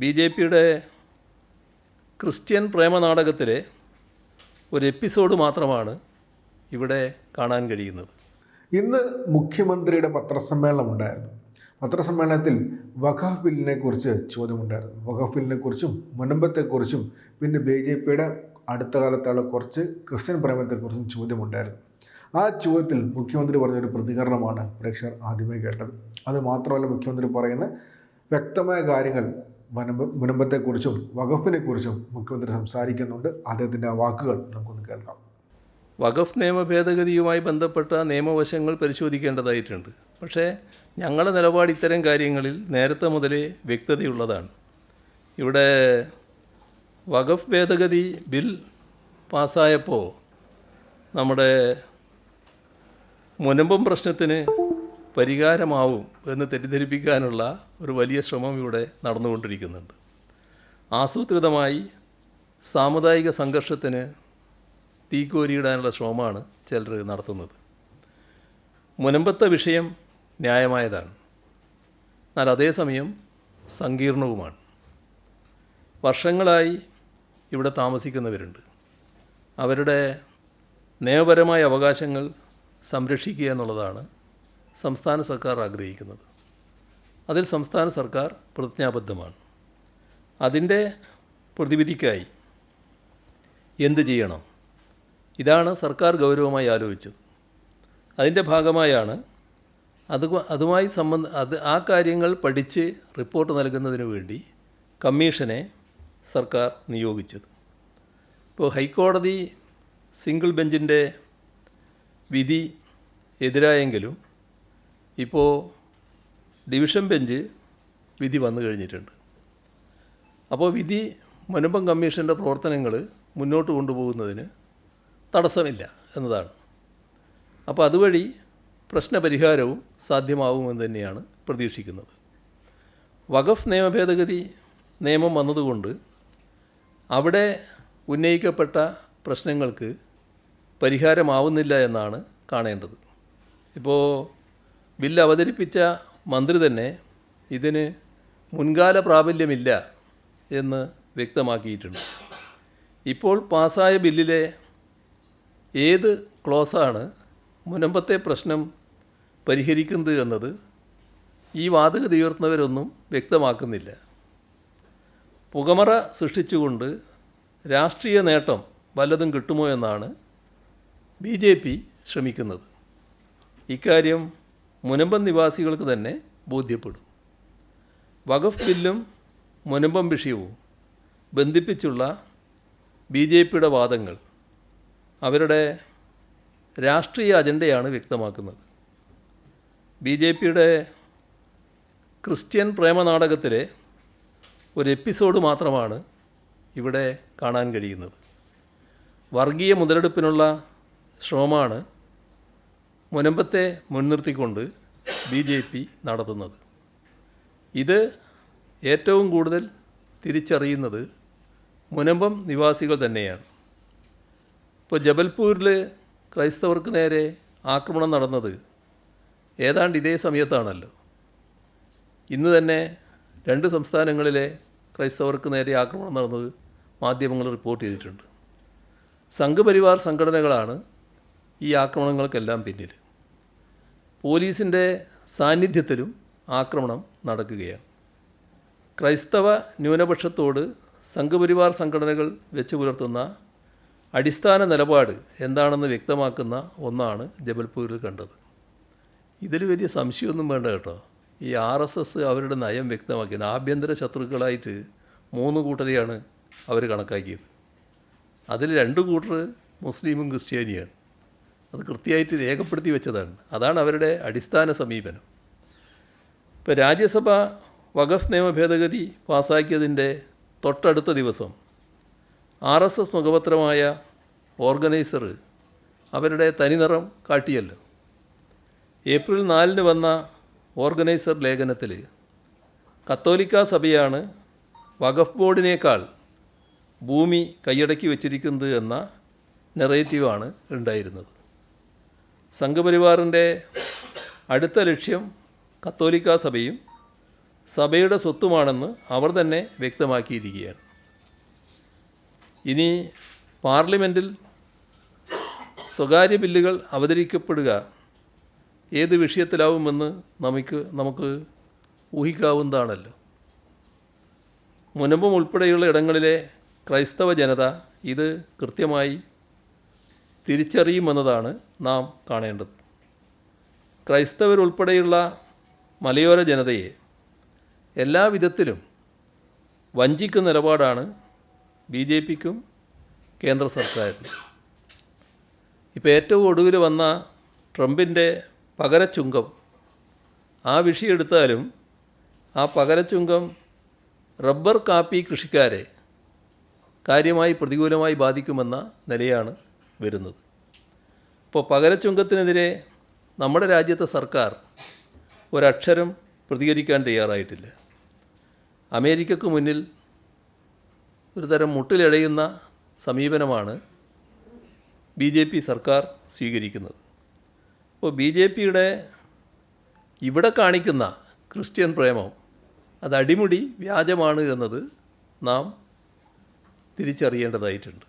B J പിയുടെ Christian പ്രേമനാടകത്തിലെ ഒരു എപ്പിസോഡ് മാത്രമാണ് ഇവിടെ കാണാൻ കഴിയുന്നത്. ഇന്ന് മുഖ്യമന്ത്രിയുടെ പത്രസമ്മേളനം ഉണ്ടായിരുന്നു. പത്രസമ്മേളനത്തിൽ വഖാഫ് ബില്ലിനെ കുറിച്ച് ചോദ്യമുണ്ടായിരുന്നു. വഖാഫ് ബില്ലിനെ കുറിച്ചും മുനമ്പത്തെക്കുറിച്ചും പിന്നെ ബി ജെ പിയുടെ അടുത്ത കാലത്തുള്ള കുറച്ച് ക്രിസ്ത്യൻ പ്രേമത്തെക്കുറിച്ചും ചോദ്യമുണ്ടായിരുന്നു. ആ ചോദ്യത്തിൽ മുഖ്യമന്ത്രി പറഞ്ഞൊരു പ്രതികരണമാണ് പ്രേക്ഷകർ ആദ്യമേ കേട്ടത്. അത് മാത്രമല്ല മുഖ്യമന്ത്രി പറയുന്ന വ്യക്തമായ കാര്യങ്ങൾ വനമ്പ മുനമ്പത്തെക്കുറിച്ചും വഖഫിനെക്കുറിച്ചും മുഖ്യമന്ത്രി സംസാരിക്കുന്നുണ്ട്. അദ്ദേഹത്തിന്റെ വാക്കുകൾ നമുക്കൊന്ന് കേൾക്കാം. വഖഫ് നിയമ ഭേദഗതിയുമായി ബന്ധപ്പെട്ട നിയമവശങ്ങൾ പരിശോധിക്കേണ്ടതായിട്ടുണ്ട്. പക്ഷേ ഞങ്ങളുടെ നിലപാട് ഇത്തരം കാര്യങ്ങളിൽ നേരത്തെ മുതലേ വ്യക്തതയുള്ളതാണ്. ഇവിടെ വഖഫ് ഭേദഗതി ബിൽ പാസ്സായപ്പോൾ നമ്മുടെ മുനമ്പം പ്രശ്നത്തിന് പരിഹാരമാവും എന്ന് തെറ്റിദ്ധരിപ്പിക്കാനുള്ള ഒരു വലിയ ശ്രമം ഇവിടെ നടന്നുകൊണ്ടിരിക്കുന്നുണ്ട്. ആസൂത്രിതമായി സാമുദായിക സംഘർഷത്തിന് തീക്കോരിയിടാനുള്ള ശ്രമമാണ് ചിലർ നടത്തുന്നത്. മുനമ്പത്തെ വിഷയം ന്യായമായതാണ്. എന്നാൽ അതേസമയം സങ്കീർണവുമാണ്. വർഷങ്ങളായി ഇവിടെ താമസിക്കുന്നവരുണ്ട്. അവരുടെ നിയമപരമായ അവകാശങ്ങൾ സംരക്ഷിക്കുക എന്നുള്ളതാണ് സംസ്ഥാന സർക്കാർ ആഗ്രഹിക്കുന്നത്. അതിൽ സംസ്ഥാന സർക്കാർ പ്രതിജ്ഞാബദ്ധമാണ്. അതിന്റെ പ്രതിവിധിക്കായി എന്ത് ചെയ്യണം? ഇതാണ് സർക്കാർ ഗൗരവമായി ആലോചിച്ചത്. അതിന്റെ ഭാഗമായാണ് അത് അതുമായി സംബന്ധ അത് ആ കാര്യങ്ങൾ പഠിച്ച് റിപ്പോർട്ട് നൽകുന്നതിന് വേണ്ടി കമ്മീഷനെ സർക്കാർ നിയോഗിച്ചത്. ഇപ്പോൾ ഹൈക്കോടതി സിംഗിൾ ബെഞ്ചിന്റെ വിധി എതിരായെങ്കിലും ഇപ്പോൾ ഡിവിഷൻ ബെഞ്ച് വിധി വന്നു കഴിഞ്ഞിട്ടുണ്ട്. അപ്പോൾ വിധി മുനമ്പം കമ്മീഷന്റെ പ്രവർത്തനങ്ങൾ മുന്നോട്ട് കൊണ്ടുപോകുന്നതിന് തടസ്സമില്ല എന്നതാണ്. അപ്പോൾ അതുവഴി പ്രശ്നപരിഹാരവും സാധ്യമാവുമെന്ന് തന്നെയാണ് പ്രതീക്ഷിക്കുന്നത്. വഖഫ് നിയമഭേദഗതി നിയമം വന്നതുകൊണ്ട് അവിടെ ഉന്നയിക്കപ്പെട്ട പ്രശ്നങ്ങൾക്ക് പരിഹാരമാവുന്നില്ല എന്നാണ് കാണേണ്ടത്. ഇപ്പോൾ ബില്ല് അവതരിപ്പിച്ച മന്ത്രി തന്നെ ഇതിന് മുൻകാല പ്രാബല്യമില്ല എന്ന് വ്യക്തമാക്കിയിട്ടുണ്ട്. ഇപ്പോൾ പാസ്സായ ബില്ലിലെ ഏത് ക്ലോസാണ് മുനമ്പത്തെ പ്രശ്നം പരിഹരിക്കുന്നത് എന്നത് ഈ വാതക ഉയർത്തുന്നവരൊന്നും വ്യക്തമാക്കുന്നില്ല. പുകമറ സൃഷ്ടിച്ചുകൊണ്ട് രാഷ്ട്രീയ നേട്ടം വല്ലതും കിട്ടുമോ എന്നാണ് ബി ജെ പി ശ്രമിക്കുന്നത്. ഇക്കാര്യം മുനമ്പം നിവാസികൾക്ക് തന്നെ ബോധ്യപ്പെടും. വഖഫ് ബില്ലും മുനമ്പം വിഷയവും ബന്ധിപ്പിച്ചുള്ള ബി ജെ പിയുടെ വാദങ്ങൾ അവരുടെ രാഷ്ട്രീയ അജണ്ടയാണ് വ്യക്തമാക്കുന്നത്. ബി ജെ പിയുടെ ക്രിസ്ത്യൻ പ്രേമനാടകത്തിലെ ഒരു എപ്പിസോഡ് മാത്രമാണ് ഇവിടെ കാണാൻ കഴിയുന്നത്. വർഗീയ മുതലെടുപ്പിനുള്ള ശ്രമമാണ് മുനമ്പത്തെ മുൻനിർത്തിക്കൊണ്ട് ബി ജെ പി നടത്തുന്നത്. ഇത് ഏറ്റവും കൂടുതൽ തിരിച്ചറിയുന്നത് മുനമ്പം നിവാസികൾ തന്നെയാണ്. ഇപ്പോൾ ജബൽപൂരിൽ ക്രൈസ്തവർക്ക് നേരെ ആക്രമണം നടന്നത് ഏതാണ്ട് ഇതേ സമയത്താണല്ലോ. ഇന്ന് തന്നെ രണ്ട് സംസ്ഥാനങ്ങളിലെ ക്രൈസ്തവർക്ക് നേരെ ആക്രമണം നടന്നത് മാധ്യമങ്ങൾ റിപ്പോർട്ട് ചെയ്തിട്ടുണ്ട്. സംഘപരിവാർ സംഘടനകളാണ് ഈ ആക്രമണങ്ങൾക്കെല്ലാം പിന്നിൽ. പോലീസിന്റെ സാന്നിധ്യത്തിലും ആക്രമണം നടക്കുകയാണ്. ക്രൈസ്തവ ന്യൂനപക്ഷത്തോട് സംഘപരിവാർ സംഘടനകൾ വെച്ച് പുലർത്തുന്ന അടിസ്ഥാന നിലപാട് എന്താണെന്ന് വ്യക്തമാക്കുന്ന ഒന്നാണ് ജബൽപൂരിൽ കണ്ടത്. ഇതിൽ വലിയ സംശയമൊന്നും വേണ്ട കേട്ടോ. ഈ ആർ എസ് എസ് അവരുടെ നയം വ്യക്തമാക്കിയാണ്. ആഭ്യന്തര ശത്രുക്കളായിട്ട് മൂന്ന് കൂട്ടരെയാണ് അവർ കണക്കാക്കിയത്. അതിൽ രണ്ട് കൂട്ടർ മുസ്ലിമും ക്രിസ്ത്യാനിയാണ്. അത് കൃത്യമായിട്ട് രേഖപ്പെടുത്തി വെച്ചതാണ്. അതാണ് അവരുടെ അടിസ്ഥാന സമീപനം. ഇപ്പോൾ രാജ്യസഭ വഖഫ് നിയമ ഭേദഗതി പാസ്സാക്കിയതിന്റെ തൊട്ടടുത്ത ദിവസം ആർ എസ് എസ് മുഖപത്രമായ ഓർഗനൈസർ അവരുടെ തനിനിറം കാട്ടിയല്ലോ. ഏപ്രിൽ നാലിന് വന്ന ഓർഗനൈസർ ലേഖനത്തിൽ കത്തോലിക്ക സഭയാണ് വഖഫ് ബോർഡിനേക്കാൾ ഭൂമി കൈയടക്കി വച്ചിരിക്കുന്നത് എന്ന നെറേറ്റീവാണ് ഉണ്ടായിരുന്നത്. സംഘപരിവാറിന്റെ അടുത്ത ലക്ഷ്യം കത്തോലിക്ക സഭയും സഭയുടെ സ്വത്തുമാണെന്ന് അവർ തന്നെ വ്യക്തമാക്കിയിരിക്കുകയാണ്. ഇനി പാർലമെന്റിൽ സ്വകാര്യ ബില്ലുകൾ അവതരിക്കപ്പെടുക ഏത് വിഷയത്തിലാവുമെന്ന് നമുക്ക് നമുക്ക് ഊഹിക്കാവുന്നതാണല്ലോ. മുനമ്പം ഉൾപ്പെടെയുള്ള ഇടങ്ങളിലെ ക്രൈസ്തവ ജനത ഇത് കൃത്യമായി തിരിച്ചറിയുമെന്നതാണ് നാം കാണേണ്ടത്. ക്രൈസ്തവരുൾപ്പെടെയുള്ള മലയോര ജനതയെ എല്ലാ വിധത്തിലും വഞ്ചിക്കുന്ന നിലപാടാണ് ബി ജെ പിക്കും കേന്ദ്ര സർക്കാരിനും. ഇപ്പോൾ ഏറ്റവും ഒടുവിൽ വന്ന ട്രംപിന്റെ പകരച്ചുങ്കം ആ വിഷയം എടുത്താലും ആ പകരച്ചുങ്കം റബ്ബർ കാപ്പി കൃഷിക്കാരെ കാര്യമായി പ്രതികൂലമായി ബാധിക്കുമെന്ന നിലയാണ് വരുന്നത്. ഇപ്പോൾ പകരച്ചുങ്കത്തിനെതിരെ നമ്മുടെ രാജ്യത്തെ സർക്കാർ ഒരക്ഷരം പ്രതികരിക്കാൻ തയ്യാറായിട്ടില്ല. അമേരിക്കക്ക് മുന്നിൽ ഒരു തരം മുട്ടിലടയുന്ന സമീപനമാണ് ബി ജെ പി സർക്കാർ സ്വീകരിക്കുന്നത്. അപ്പോൾ ബി ജെ പിയുടെ ഇവിടെ കാണിക്കുന്ന ക്രിസ്ത്യൻ പ്രേമം അത് അടിമുടി വ്യാജമാണ് എന്നത് നാം തിരിച്ചറിയേണ്ടതായിട്ടുണ്ട്.